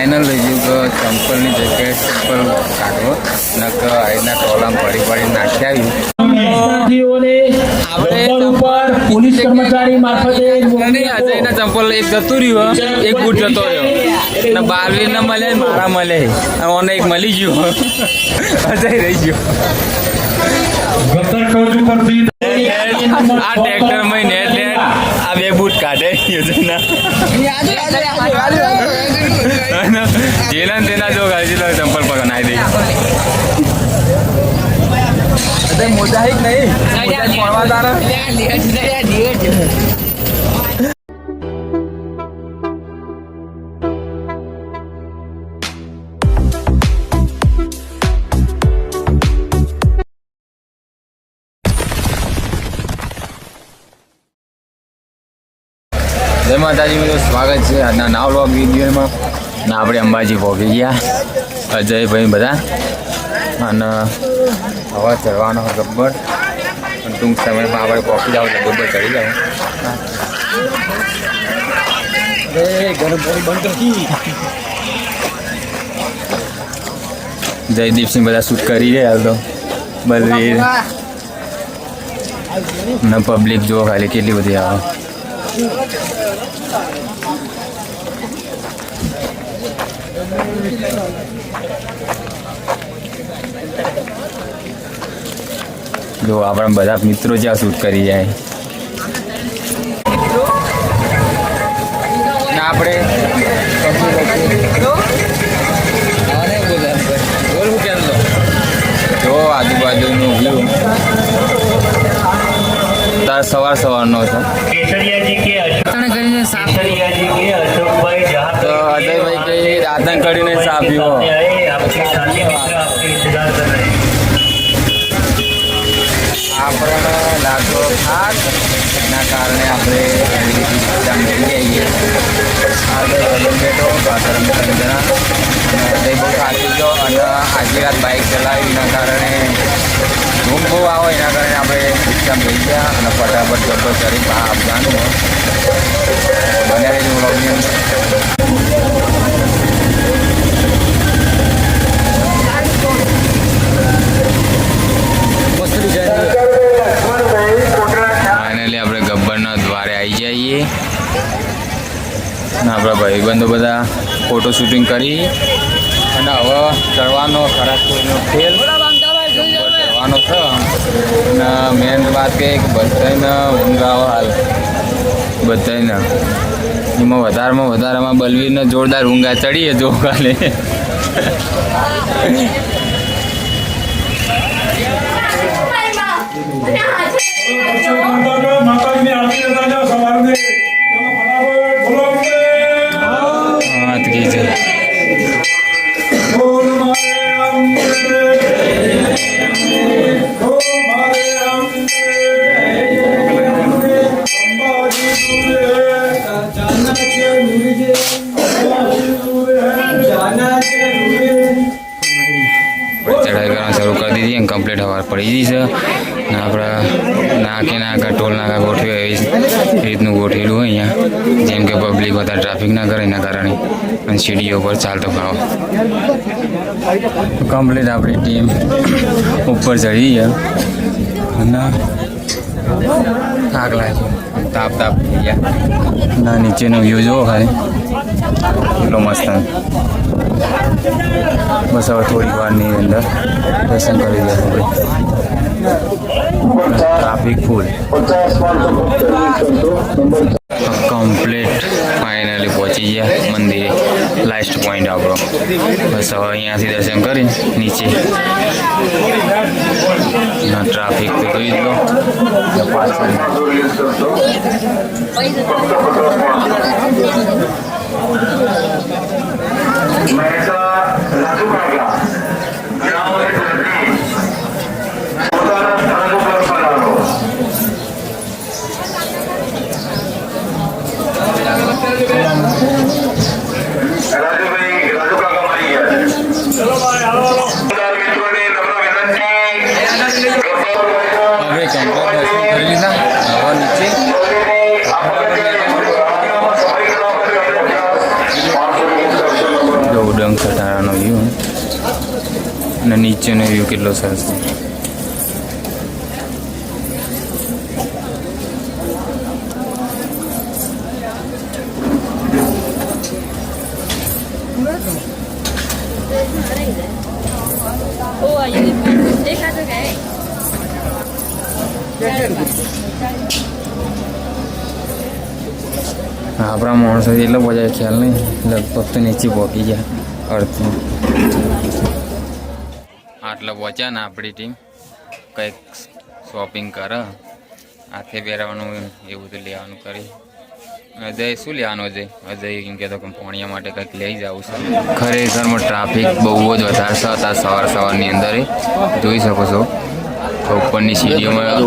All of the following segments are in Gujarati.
ફાઇનલ લઈ ગયું કે ચંપલની જગ્યાએ ચંપલ કાઢવો. નક અહીંના ટોલામાં પડી પડી નાખી આવ્યું. ચંપલ પોલીસ કર્મચારી મારફતે અજયના ચંપલ એક જતું રહ્યું એક બૂટ જતો રહ્યો. ને બારવીર ને મળે ને મારા મળે. અને એક મળી ગયું. અજય રહી ગયો. આ ટ્રેક્ટરમાં નેટ નેટ. આ બે કાઢે યોજના. જેના તેના જો ગાજી લો ચંપલ પર નાઈ દઈ મોજાહિક નહીં તારા. માતાજી સ્વાગત છે. આજના નાવ વ્લોગ વિડીયોમાં. ને આપણે અંબાજી પહોંચી ગયા. અજયભાઈ બધા. અને હવા ચડવાનો ગબ્બર. અને ટૂંક સમયમાં આપણે પહોંચી જાવ ગબ્બર ચડી જાવ જયદીપસિંહ બધા શૂટ કરી રહ્યા તો. બલવીર. ને પબ્લિક જુઓ ખાલી કેટલી બધી આવે. જો આપણા બધા મિત્રો જ્યાં શૂટ કરી જાય. આ સવાર સવારનો છે તો અજયભાઈ કઈ રાતન કરીને સાપ પીવો. આપણને લાગતો થાક એના કારણે આપણે એવી રીતે પૈસા મેળવી આવીએ તો અને હૃદય રાત બાઇક ચલાવી એના કારણે ઘૂમ બહુ આવો એના કારણે સિસ્ટમ થઈ ગયા અને ફટાફટ ગબ્બર કરી આપવાનું હોય બન્યા રહેજો વ્લોગની અંદર આપણે ગબ્બરના દ્વારે આવી જઈએ અને આપણા ભાઈબંધો બધા ફોટો શૂટિંગ કરી. અને હવે ચડવાનો ખરાબ કોઈનો ખેલ ચડવાનો છે. અને મેન વાત કે બધાને ઊંઘ આવે હાલ. બધાને એમાં વધારેમાં વધારેમાં બલવીરને જોરદાર ઊંઘા ચડીએ જો કાલે. માતાજીની આરતી કરતા પડી છે ને આપણે નાકે નાકા ટોલ નાકા ગોઠવ્યા એવી રીતનું ગોઠવેલું હોય અહીંયા. જેમ કે પબ્લિક વધારે ટ્રાફિક ના કરે એના કારણે. અને સીડીઓ પર ચાલતો ભાવ. કમ્પ્લીટ આપણી ટીમ ઉપર ચડી છે. અને થાક લાગ્યો તાપ તાપ થઈ ગયા. ના, નીચેનો વ્યૂ જોવો ખાલી. એટલો મસ્ત. બસ હવે થોડી વારની અંદર દર્શન કરી દે આપણે ટ્રાફિક ફૂલ. કમ્પ્લીટ ફાઇનલી પહોંચી ગયા મંદિરે. લાસ્ટ પોઈન્ટ આપણો. બસ અહીંયાથી દર્શન કરીને નીચે. ટ્રાફિક તો જોઈ લો ને પાછળ રાજુભાઈ આખો ડંગ છે તારાનો વ્યૂ અને નીચેનો વ્યૂ કેટલો સરસ છે Gracias. આપણા માણસો એટલો બધા ખ્યાલ નહીં, લગભગ તો નીચે પહોંચી ગયા અર્થમાં આટલા પહોંચ્યા ને આપણી ટીમ, કંઈક શોપિંગ કરે, હાથે પહેરવાનું, એવું બધું લેવાનું કરી. અજય, શું લેવાનું અજય? અજય એમ કહેતો કે પોણિયા માટે કંઈક લઈ જવું છે. ખરેખરમાં ટ્રાફિક બહુ જ વધારે છે અત્યારે સવાર સવારની અંદર, જોઈ શકો છો. તો ઉપરની સીડીઓમાં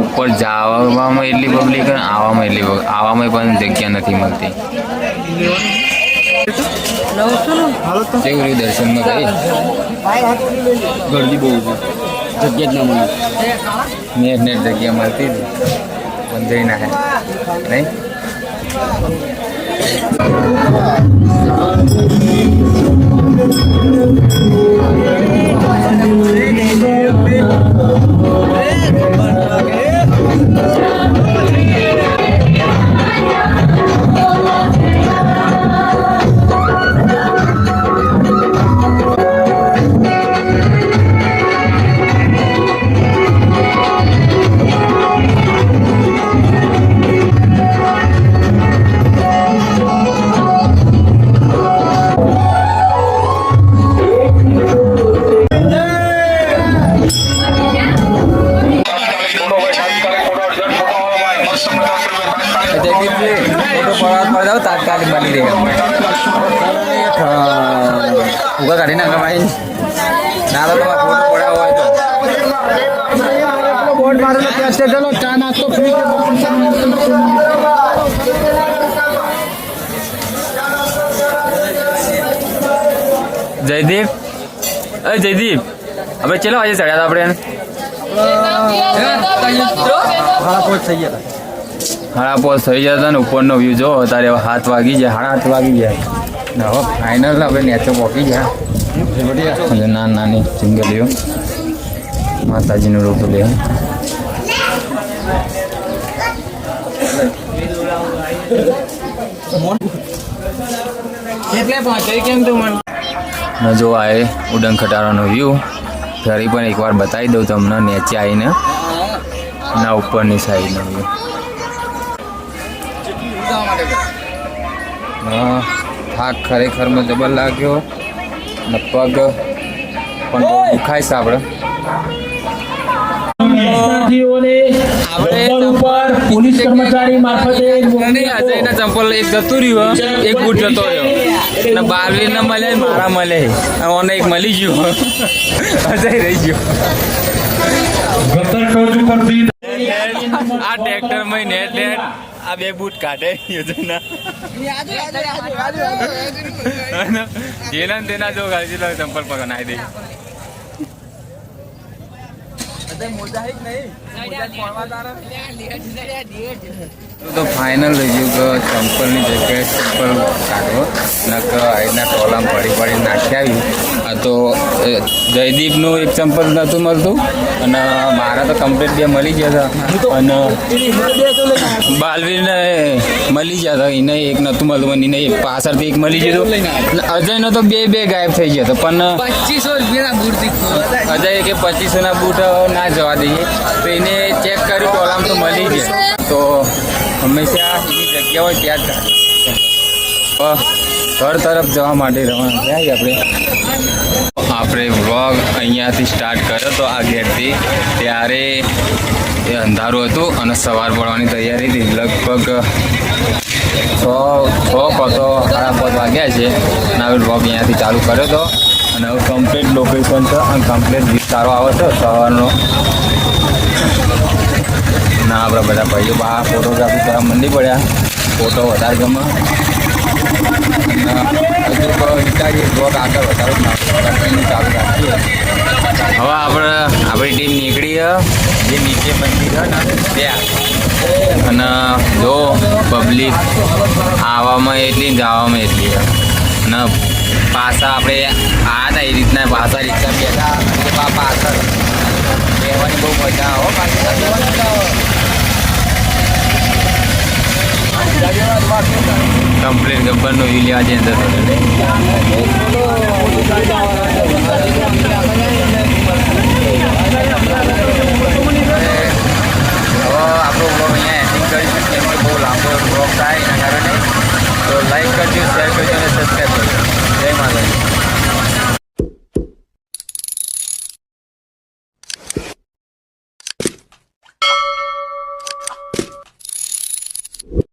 ઉપર જવામાં એટલી પબ્લિક અને આવવામાં એટલી આવવામાં પણ જગ્યા નથી મળતી. કેવું રહ્યું દર્શનમાં કઈ ગરદી બહુ છે. જગ્યા જ ના મળી. નેટ નેટ જગ્યા મળતી હતી પણ જઈ ના નહીં? Thank ફોટો ઉગા કાઢી નાખે ભાઈ ના તો તમારે ફોટો પડાવો હોય તો બોર્ડ મારેલો ત્યાં છે ચા નાસ્તો ફ્રી જયદીપ અરે જયદીપ હવે ચલો આજે ચડ્યા આપણે હાડા પોસ થઈ જતા ને ઉપરનો વ્યૂ જો તારે હાથ વાગી જાય હાડા હાથ વાગી જાય ને હવે ફાઇનલ આપણે નેચો પહોંચી ગયા ના નાની નાની સિંગલીઓ માતાજીનું રૂપ લે જો આ એ ઉડન ખટારાનો વ્યૂ ફરી પણ એકવાર બતાવી દઉં તમને નીચે આવીને ના ઉપરની સાઈડનો વ્યૂ હા થાક ખરેખરમાં જબર લાગ્યો. અને પગ પણ બહુ દુખાય છે આપણે. વિદ્યાર્થીઓને ચપ્પલ ઉપર પોલીસ કર્મચારી મારફતે અજયના ચંપલ એક જતું રહ્યું એક બૂટ જતો રહ્યો. ને બાલવીર ને મળે મારા મળે. ઓને એક મળી ગયું અજય રહી ગયો. આ ટ્રેક્ટરમાં નેટ નેટ. આ બે બૂટ કાઢે જેના તેના જો ચંપલ પગ નાઈ દે તો ફાઇનલ થઈ ગયું કે ચંપલની જગ્યાએ ચંપલ કાઢવો. નક અહીંના ટોલામ પડી પડી નાખી આવ્યું આ તો જયદીપનું એક ચંપલ નહોતું મળતું. અને મારા તો કમ્પ્લીટ બે મળી ગયા હતા. અને બાલવીરને મળી હતા એને એક નતું મળતું એને એક પાછળથી એક મળી ગયું હતું. અજયનો તો બે બે ગાયબ થઈ ગયા પણ પચીસો રૂપિયાના બૂટ અજય કે પચીસોના બૂટ ના જવા દઈએ. તો એને ચેક કર્યું તો આમ તો મળી જાય તો હંમેશા એની જગ્યા હોય ત્યાં ઘર તરફ જવા માટે રવાના થયા આપણે. આપણે વ્લોગ અહીંયાથી સ્ટાર્ટ કર્યો તો આ ઘેરથી ત્યારે એ અંધારું હતું અને સવાર પડવાની તૈયારી હતી. લગભગ છ છ કતો સાડા પાંચ વાગ્યા છે. અને હવે વ્લોગ અહીંયાથી ચાલુ કર્યો હતો. અને હવે કમ્પ્લીટ લોકેશન છે અને કમ્પ્લીટ વિસ્તારો આવે છે સવારનો. ના, આપણા બધા ભાઈઓ બહાર ફોટોગ્રાફી કરવા મંડી પડ્યા. ફોટો વધારે ગમે. હવે આપણે આપણી ટીમ નીકળી. જે નીચે મંદિર છે ને, ત્યાં. અને જો પબ્લિક આવવામાં એટલી જવામાં એટલી અને પાછા આપણે આ ને એ રીતના પાછા રિક્ષા બેઠા પાછળ રહેવાની બહુ મજા આવે પાછળ કમ્પ્લીટ ગબ્બરનું વ્યૂ લેવા જઈને જતો હતો